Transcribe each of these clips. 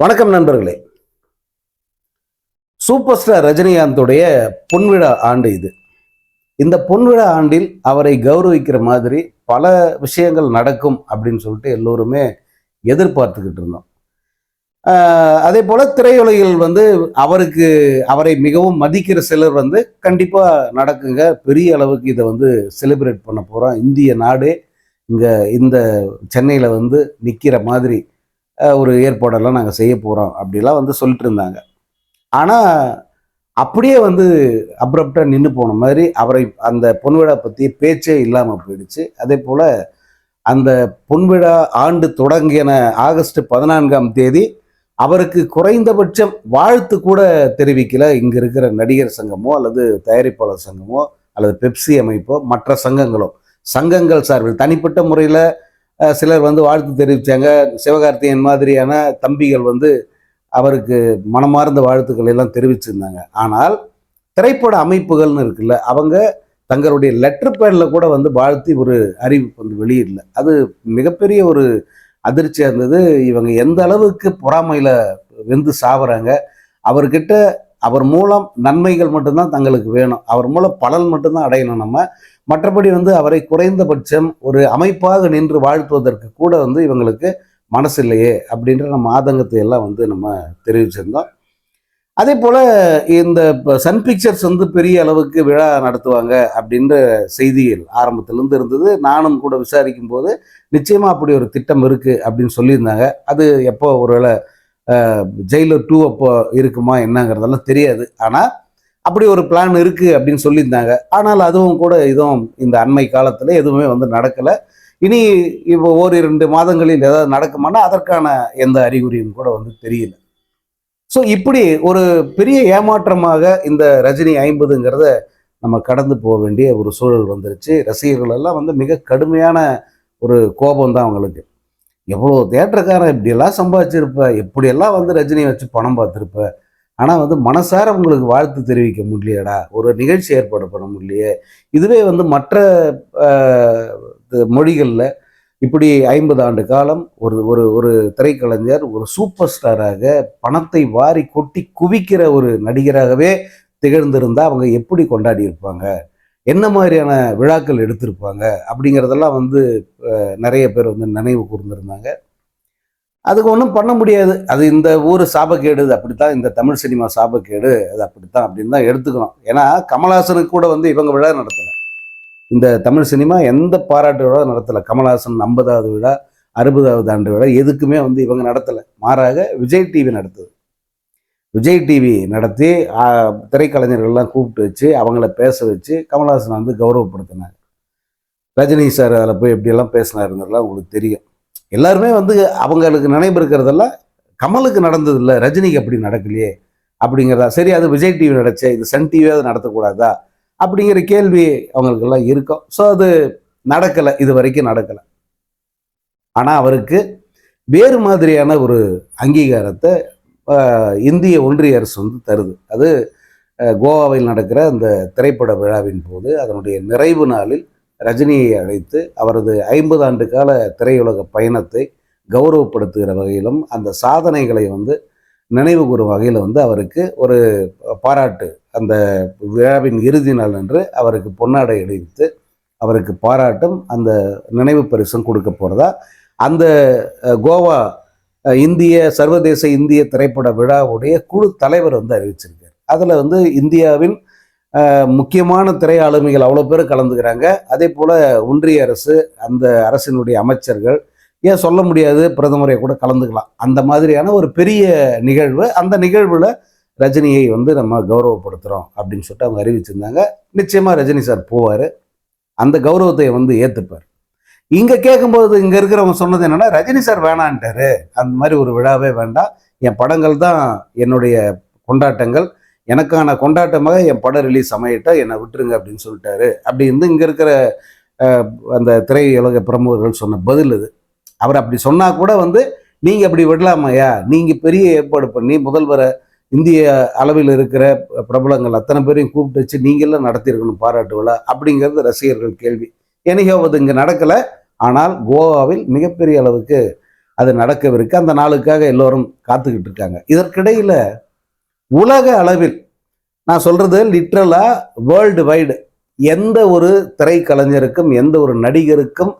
வணக்கம் நண்பர்களே. Super star ரஜினிகாந்துடைய பொன்விழா ஆண்டு இது. இந்த பொன்விழா ஆண்டில் அவரை கௌரவிக்கிற மாதிரி பல விஷயங்கள் நடக்கும் அப்படின்னு சொல்லிட்டு எல்லோருமே எதிர்பார்த்துக்கிட்டு இருந்தோம். அதே போல திரையுலகில் வந்து அவருக்கு அவரை மிகவும் மதிக்கிற சிலர் வந்து கண்டிப்பா நடக்குங்க. பெரிய அளவுக்கு இதை வந்து செலிப்ரேட் பண்ண போறோம். இந்திய நாடே இங்க இந்த சென்னையில வந்து நிக்கிற மாதிரி ஒரு ஏற்பாடெல்லாம் நாங்கள் செய்ய போகிறோம் அப்படிலாம் வந்து சொல்லிட்டு இருந்தாங்க. ஆனால் அப்படியே வந்து அப்ரப்டாக நின்று போன மாதிரி அவரை அந்த பொன்விழா பற்றி பேச்சே இல்லாமல் போயிடுச்சு. அதே போல் அந்த பொன்விழா ஆண்டு தொடங்கின ஆகஸ்ட் பதினான்காம் தேதி அவருக்கு குறைந்தபட்சம் வாழ்த்து கூட தெரிவிக்கல. இங்கே இருக்கிற நடிகர் சங்கமோ அல்லது தயாரிப்பாளர் சங்கமோ அல்லது பெப்சி அமைப்போ மற்ற சங்கங்களோ. சங்கங்கள் சார்பில் தனிப்பட்ட முறையில் சிலர் வந்து வாழ்த்து தெரிவித்தாங்க சிவகார்த்திகேயன் மாதிரியான தம்பிகள் வந்து அவருக்கு மனமார்ந்த வாழ்த்துக்கள் எல்லாம் தெரிவிச்சிருந்தாங்க. ஆனால் திரைப்பட அமைப்புகள்னு இருக்குல்ல அவங்க தங்களுடைய லெட்டர் பேடில் கூட வந்து வாழ்த்தி ஒரு அறிவிப்பு வந்து வெளியிடல. அது மிகப்பெரிய ஒரு அதிர்ச்சியாக இருந்தது. இவங்க எந்த அளவுக்கு பொறாமையில் வெந்து சாவறாங்க. அவர்கிட்ட அவர் மூலம் நன்மைகள் மட்டும்தான் தங்களுக்கு வேணும். அவர் மூலம் பலன் மட்டும்தான் அடையணும் நம்ம. மற்றபடி வந்து அவரை குறைந்தபட்சம் ஒரு அமைப்பாக நின்று வாழ்த்துவதற்கு கூட வந்து இவங்களுக்கு மனசு இல்லையே அப்படின்ற நம்ம ஆதங்கத்தை எல்லாம் வந்து நம்ம தெரிவிச்சிருந்தோம். அதே போல் இந்த இப்போ சன் பிக்சர்ஸ் வந்து பெரிய அளவுக்கு விழா நடத்துவாங்க அப்படின்ற செய்திகள் ஆரம்பத்திலேருந்து இருந்தது. நானும் கூட விசாரிக்கும் போது நிச்சயமாக அப்படி ஒரு திட்டம் இருக்குது அப்படின்னு சொல்லியிருந்தாங்க. அது எப்போ ஒருவேளை ஜெயிலர் டூ அப்போ இருக்குமா என்னங்கிறதெல்லாம் தெரியாது. ஆனால் அப்படி ஒரு பிளான் இருக்குது அப்படின்னு சொல்லியிருந்தாங்க. ஆனால் அதுவும் கூட இதுவும் இந்த அண்மை காலத்தில் எதுவுமே வந்து நடக்கலை. இனி இப்போ ஓரிரண்டு மாதங்களில் ஏதாவது நடக்குமானா அதற்கான எந்த அறிகுறியும் கூட வந்து தெரியல. ஸோ இப்படி ஒரு பெரிய ஏமாற்றமாக இந்த ரஜினி ஐம்பதுங்கிறத நம்ம கடந்து போக வேண்டிய ஒரு சூழல் வந்துருச்சு. ரசிகர்கள் எல்லாம் வந்து மிக கடுமையான ஒரு கோபம் தான் அவங்களுக்கு. எவ்வளோ தேட்டருக்காரன் இப்படியெல்லாம் சம்பாதிச்சிருப்ப? எப்படியெல்லாம் வந்து ரஜினியை வச்சு பணம் பார்த்துருப்ப? ஆனால் வந்து மனசார உங்களுக்கு வாழ்த்து தெரிவிக்க முடியலடா. ஒரு நிகழ்ச்சி ஏற்பாடு பண்ண முடியலையே. இதுவே வந்து மற்ற மொழிகளில் இப்படி ஐம்பது ஆண்டு காலம் ஒரு ஒரு ஒரு திரைக்கலைஞர் ஒரு சூப்பர் ஸ்டாராக பணத்தை வாரி கொட்டி குவிக்கிற ஒரு நடிகராகவே திகழ்ந்திருந்தால் அவங்க எப்படி கொண்டாடி இருப்பாங்க? என்ன மாதிரியான விழாக்கள் எடுத்திருப்பாங்க? அப்படிங்கிறதெல்லாம் வந்து நிறைய பேர் வந்து நினைவு கூர்ந்திருந்தாங்க. அதுக்கு ஒன்றும் பண்ண முடியாது. அது இந்த ஊர் சாபக்கேடு இது அப்படித்தான். இந்த தமிழ் சினிமா சாபக்கேடு அது அப்படித்தான் அப்படின்னு தான் எடுத்துக்கணும். ஏன்னா கமல்ஹாசனுக்கு கூட வந்து இவங்க விழா நடத்தலை. இந்த தமிழ் சினிமா எந்த பாராட்டு விழா நடத்தலை. கமல்ஹாசன் ஐம்பதாவது விழா அறுபதாவது ஆண்டு விழா எதுக்குமே வந்து இவங்க நடத்தலை. மாறாக விஜய் டிவி நடத்துது. விஜய் டிவி நடத்தி திரைக்கலைஞர்கள்லாம் கூப்பிட்டு வச்சு அவங்கள பேச வச்சு கமல்ஹாசனை வந்து கௌரவப்படுத்தினார் ரஜினி சார் அதில் போய் எப்படியெல்லாம் பேசினாருங்கிறதுலாம் உங்களுக்கு தெரியும். எல்லாருமே வந்து அவங்களுக்கு நினைவு இருக்கிறதெல்லாம் கமலுக்கு நடந்தது இல்லை ரஜினிக்கு அப்படி நடக்கலையே அப்படிங்கிறதா சரி அது விஜய் டிவி நடச்சே இது சன் டிவியாவது நடத்தக்கூடாதா அப்படிங்கிற கேள்வி அவங்களுக்கெல்லாம் இருக்கும். ஸோ அது நடக்கலை இது வரைக்கும் நடக்கலை. ஆனால் அவருக்கு வேறு மாதிரியான ஒரு அங்கீகாரத்தை இந்திய ஒன்றிய அரசு வந்து தருது. அது கோவாவில் நடக்கிற அந்த திரைப்பட விழாவின் போது அதனுடைய நிறைவு நாளில் ரஜினியை அழைத்து அவரது ஐம்பது ஆண்டு கால திரையுலக பயணத்தை கௌரவப்படுத்துகிற வகையிலும் அந்த சாதனைகளை வந்து நினைவு கூறும் வகையில் வந்து அவருக்கு ஒரு பாராட்டு அந்த விழாவின் இறுதி நாள் அன்று அவருக்கு பொன்னாடை அணிவித்து அவருக்கு பாராட்டும் அந்த நினைவு பரிசும் கொடுக்க போகிறதா அந்த கோவா இந்திய சர்வதேச இந்திய திரைப்பட விழாவுடைய குழு தலைவர் வந்து அறிவிச்சிருக்கார். அதில் வந்து இந்தியாவின் முக்கியமான திரை ஆளுமைகள் அவ்வளோ பேர் கலந்துக்கிறாங்க. அதே போல் ஒன்றிய அரசு அந்த அரசினுடைய அமைச்சர்கள் ஏன் சொல்ல முடியாது பிரதமரை கூட கலந்துக்கலாம். அந்த மாதிரியான ஒரு பெரிய நிகழ்வு அந்த நிகழ்வில் ரஜினியை வந்து நம்ம கௌரவப்படுத்துகிறோம் அப்படின்னு சொல்லிட்டு அவங்க அறிவிச்சிருந்தாங்க. நிச்சயமாக ரஜினி சார் போவார். அந்த கௌரவத்தை வந்து ஏற்றுப்பார் இங்கே கேட்கும்போது இங்கே இருக்கிறவங்க சொன்னது என்னென்னா ரஜினி சார் வேணான்ட்டாரு. அந்த மாதிரி ஒரு விழாவே வேண்டாம். என் படங்கள் தான் என்னுடைய கொண்டாட்டங்கள். எனக்கான கொண்டாட்டமாக என் படம் ரிலீஸ் அமையிட்டா என்னை விட்டுருங்க அப்படின்னு சொல்லிட்டாரு. அப்படி இருந்து இங்கே இருக்கிற அந்த திரையுலக பிரமுகர்கள் சொன்ன பதில் இது. அவர் அப்படி சொன்னால் கூட வந்து நீங்கள் அப்படி விடலாமையா நீங்கள் பெரிய ஏற்பாடு பண்ணி முதல்வரை இந்திய அளவில் இருக்கிற பிரபலங்கள் அத்தனை பேரையும் கூப்பிட்டு வச்சு நீங்களும் நடத்தியிருக்கணும் பாராட்டு விழா அப்படிங்கிறது ரசிகர்கள் கேள்வி. எனக்கோ அது இங்கே நடக்கலை. ஆனால் கோவாவில் மிகப்பெரிய அளவுக்கு அது நடக்கவிருக்கு. அந்த நாளுக்காக எல்லோரும் காத்துக்கிட்டு இருக்காங்க. இதற்கிடையில் உலக அளவில் நான் சொல்றது லிட்ரலா வேர்ல்டு வைடு எந்த ஒரு திரைக்கலைஞருக்கும் எந்த ஒரு நடிகருக்கும்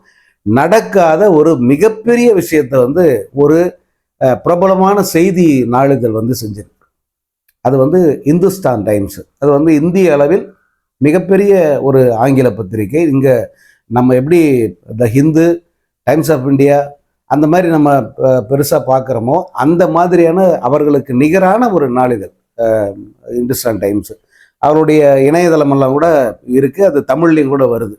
நடக்காத ஒரு மிகப்பெரிய விஷயத்தை வந்து ஒரு பிரபலமான செய்தி நாளிதழ் வந்து செஞ்சிருக்கு. அது வந்து இந்துஸ்தான் டைம்ஸ். அது வந்து இந்திய அளவில் மிகப்பெரிய ஒரு ஆங்கில பத்திரிகை. இங்கே நம்ம எப்படி the Hindu Times of India அந்த மாதிரி நம்ம பெருசாக பார்க்குறோமோ அந்த மாதிரியான அவர்களுக்கு நிகரான ஒரு நாளிதழ். இந்துஸ்தான் டைம்ஸ். அவருடைய இணையதளமெல்லாம் கூட இருக்குது அது தமிழ்லையும் கூட வருது.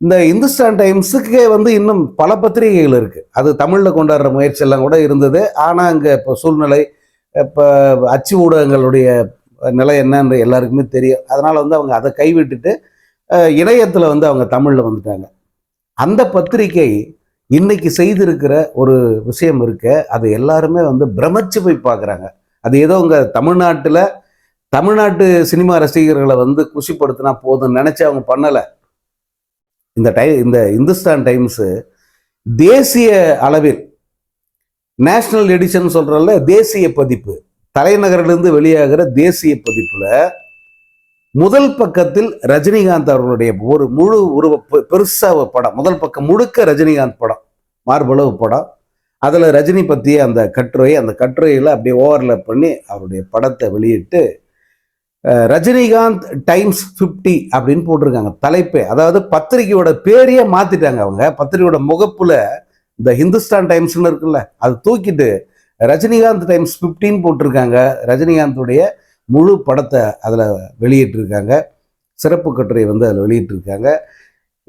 இந்த இந்துஸ்தான் டைம்ஸுக்கே வந்து இன்னும் பல பத்திரிகைகள் இருக்குது அது தமிழில் கொண்டாடுற முயற்சியெல்லாம் கூட இருந்தது. ஆனால் அங்கே இப்போ சூழ்நிலை இப்போ அச்சு ஊடகங்களுடைய நிலை என்னன்ற எல்லாருக்குமே தெரியும். அதனால் வந்து அவங்க அதை கைவிட்டுட்டு இணையத்தில் வந்து அவங்க தமிழில் வந்துட்டாங்க. அந்த பத்திரிகை இன்னைக்கு செய்திருக்கிற ஒரு விஷயம் இருக்க. அது எல்லாருமே வந்து பிரமிச்சு போய் பார்க்குறாங்க. அது ஏதோ உங்கள் தமிழ்நாட்டில் தமிழ்நாட்டு சினிமா ரசிகர்களை வந்து குஷிப்படுத்தினா போதும்னு நினச்சி அவங்க பண்ணலை. இந்த டை இந்த இந்துஸ்தான் டைம்ஸு தேசிய அளவில் நேஷ்னல் எடிஷன் சொல்கிறல்ல தேசிய பதிப்பு. தலைநகரிலிருந்து வெளியாகிற தேசிய பதிப்பில் முதல் பக்கத்தில் ரஜினிகாந்த் அவர்களுடைய ஒரு முழு உருவ பெ- படம். முதல் பக்கம் முழுக்க ரஜினிகாந்த் படம் மார்பளவு படம். அதில் ரஜினி பற்றிய அந்த கட்டுரை அந்த கட்டுரையில் அப்படியே ஓவர்லேப் பண்ணி அவருடைய படத்தை வெளியிட்டு ரஜினிகாந்த் டைம்ஸ் 50 அப்படின்னு போட்டிருக்காங்க. தலைப்பே அதாவது பத்திரிகையோட பேரையே மாற்றிட்டாங்க அவங்க. பத்திரிகையோட முகப்பில் இந்த ஹிந்துஸ்தான் டைம்ஸ்னு இருக்குல்ல அது தூக்கிட்டு ரஜினிகாந்த் டைம்ஸ் 15 போட்டிருக்காங்க. ரஜினிகாந்துடைய முழு படத்தை அதில் வெளியிட்டிருக்காங்க. சிறப்பு கட்டுரை வந்து அதில் வெளியிட்டிருக்காங்க.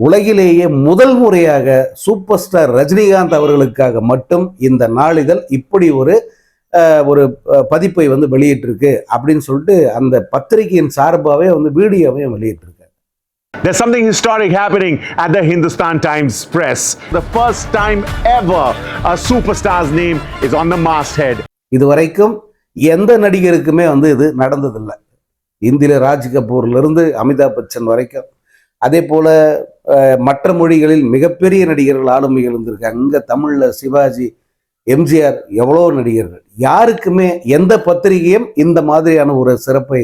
உலகிலேயே முதல் முறையாக சூப்பர் ஸ்டார் ரஜினிகாந்த் அவர்களுக்காக மட்டும் இந்த நாளிதழ் இப்படி ஒரு ஒரு பதிப்பை வந்து வெளியிட்டிருக்கு அப்படின்னு சொல்லிட்டு அந்த பத்திரிகையின் சார்பாகவே வந்து வீடியோவையும் வெளியிட்டிருக்காங்க There's something historic happening at the Hindustan Times Press. The first time ever a superstar's name is on the masthead. இதுவரைக்கும் எந்த நடிகருக்குமே வந்து இது நடந்ததில்லை இந்தியில ராஜ் கபூர்ல இருந்து அமிதாப் பச்சன் வரைக்கும் அதே போல் மற்ற மொழிகளில் மிகப்பெரிய நடிகர்கள் ஆளுமைகள் இருந்திருக்காங்க அங்கே தமிழில் சிவாஜி எம்ஜிஆர் எவ்வளோ நடிகர்கள். யாருக்குமே எந்த பத்திரிகையும் இந்த மாதிரியான ஒரு சிறப்பை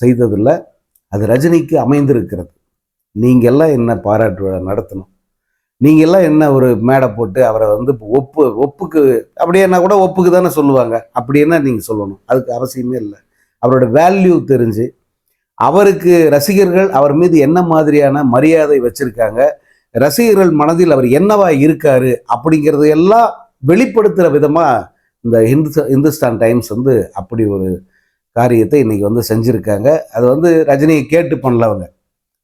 செய்ததில்லை. அது ரஜினிக்கு அமைந்திருக்கிறது. நீங்கள்லாம் என்ன பாராட்டு விழா நடத்தணும்? நீங்கள்லாம் என்ன ஒரு மேடை போட்டு அவரை வந்து ஒப்பு ஒப்புக்கு அப்படியேன்னா கூட ஒப்புக்கு தானே சொல்லுவாங்க. அப்படின்னா நீங்கள் சொல்லணும்? அதுக்கு அவசியமே இல்லை. அவரோட வேல்யூ தெரிஞ்சு அவருக்கு ரசிகர்கள் அவர் மீது என்ன மாதிரியான மரியாதை வச்சிருக்காங்க? ரசிகர்கள் மனதில் அவர் என்னவா இருக்காரு? அப்படிங்கிறது எல்லாம் வெளிப்படுத்துகிற விதமாக இந்த இந்து இந்துஸ்தான் டைம்ஸ் வந்து அப்படி ஒரு காரியத்தை இன்றைக்கி வந்து செஞ்சுருக்காங்க. அது வந்து ரஜினியை கேட்டு பண்ணல அவங்க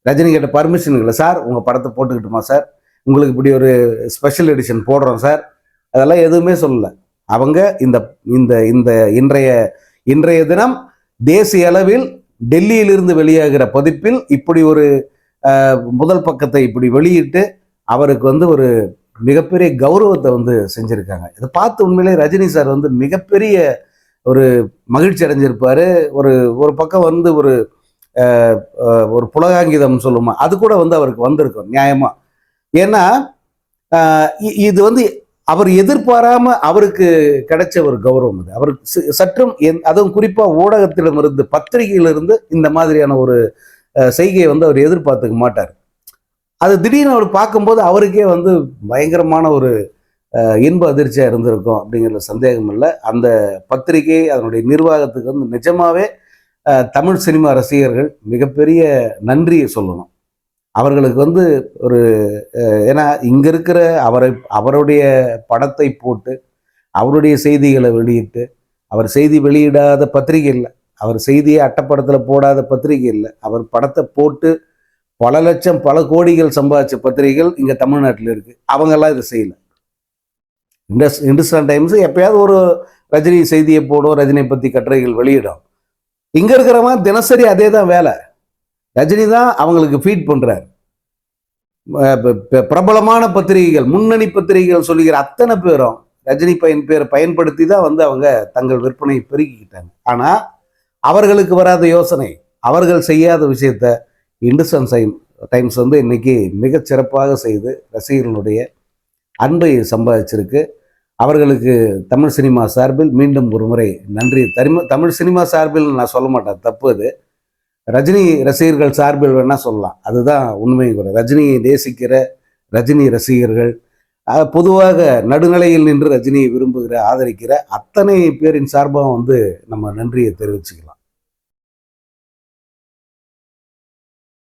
ரஜினி கேட்ட பர்மிஷன் இல்லை சார்? உங்கள் படத்தை போட்டுக்கிட்டுமா சார்? உங்களுக்கு இப்படி ஒரு ஸ்பெஷல் எடிஷன் போடுறோம் சார். அதெல்லாம் எதுவுமே சொல்லலை. அவங்க இந்த இந்த இந்த இன்றைய இன்றைய தினம் தேசிய அளவில் டெல்லியிலிருந்து வெளியாகிற பதிப்பில் இப்படி ஒரு முதல் பக்கத்தை இப்படி வெளியிட்டு அவருக்கு வந்து ஒரு மிகப்பெரிய கௌரவத்தை வந்து செஞ்சுருக்காங்க. இதை பார்த்து உண்மையிலே ரஜினி சார் வந்து மிகப்பெரிய ஒரு மகிழ்ச்சி அடைஞ்சிருப்பார். ஒரு ஒரு பக்கம் வந்து ஒரு ஒரு புலகாங்கிதம் சொல்லுமா அது கூட வந்து அவருக்கு வந்திருக்கும் நியாயமாக ஏன்னா இ- இது வந்து அவர் எதிர்பாராம அவருக்கு கிடைச்ச ஒரு கௌரவம் அது. அவருக்கு சற்றும் அதுவும் குறிப்பா ஊடகத்திடமிருந்து பத்திரிகையிலிருந்து இந்த மாதிரியான ஒரு செய்கையை வந்து அவர் எதிர்பார்த்துக்க மாட்டார். அது திடீர்னு அவர் பார்க்கும்போது அவருக்கே வந்து பயங்கரமான ஒரு இன்ப அதிர்ச்சியா இருந்திருக்கும் அப்படிங்கிற சந்தேகம் இல்லை. அந்த பத்திரிகை அதனுடைய நிர்வாகத்துக்கு வந்து நிஜமாவே தமிழ் சினிமா ரசிகர்கள் மிகப்பெரிய நன்றியை சொல்லணும். அவர்களுக்கு வந்து ஒரு ஏன்னா இங்கே இருக்கிற அவரை அவருடைய படத்தை போட்டு அவருடைய செய்திகளை வெளியிட்டு அவர் செய்தி வெளியிடாத பத்திரிகை இல்லை. அவர் செய்தியை அட்டப்படத்தில் போடாத பத்திரிகை இல்லை. அவர் படத்தை போட்டு பல லட்சம் பல கோடிகள் சம்பாதிச்ச பத்திரிகைகள் இங்கே தமிழ்நாட்டில் இருக்குது அவங்கெல்லாம் இதை செய்யல. இண்டஸ் இந்துஸ்தான் டைம்ஸ் எப்பயாவது ஒரு ரஜினி செய்தியை போடும் ரஜினியை பற்றி கட்டுரைகள் வெளியிடும். இங்கே இருக்கிறவங்க தினசரி அதே தான் வேலை. ரஜினி தான் அவங்களுக்கு ஃபீட் பண்ணுறார் ப- பிரபலமான பத்திரிகைகள் முன்னணி பத்திரிகைகள் சொல்லுகிற அத்தனை பேரும் ரஜினி பயன் பேரை பயன்படுத்தி தான் வந்து அவங்க தங்கள் விற்பனையை பெருக்கிக்கிட்டாங்க. ஆனால் அவர்களுக்கு வராத யோசனை அவர்கள் செய்யாத விஷயத்த இந்துஸ்தான் சைம் டைம்ஸ் வந்து இன்னைக்கு மிகச் சிறப்பாக செய்து ரசிகர்களுடைய அன்பை சம்பாதிச்சிருக்கு. அவர்களுக்கு தமிழ் சினிமா சார்பில் மீண்டும் ஒரு முறை நன்றி. தரிம தமிழ் சினிமா சார்பில் நான் சொல்ல மாட்டேன் தப்பு அது. ரஜினி ரசிகர்கள் சார்பில் வேணால் சொல்லலாம். அதுதான் உண்மை கூட. ரஜினியை நேசிக்கிற ரஜினி ரசிகர்கள் பொதுவாக நடுநிலையில் நின்று ரஜினியை விரும்புகிற ஆதரிக்கிற அத்தனை பேரின் சார்பாக வந்து நம்ம நன்றியை தெரிவிச்சுக்கலாம்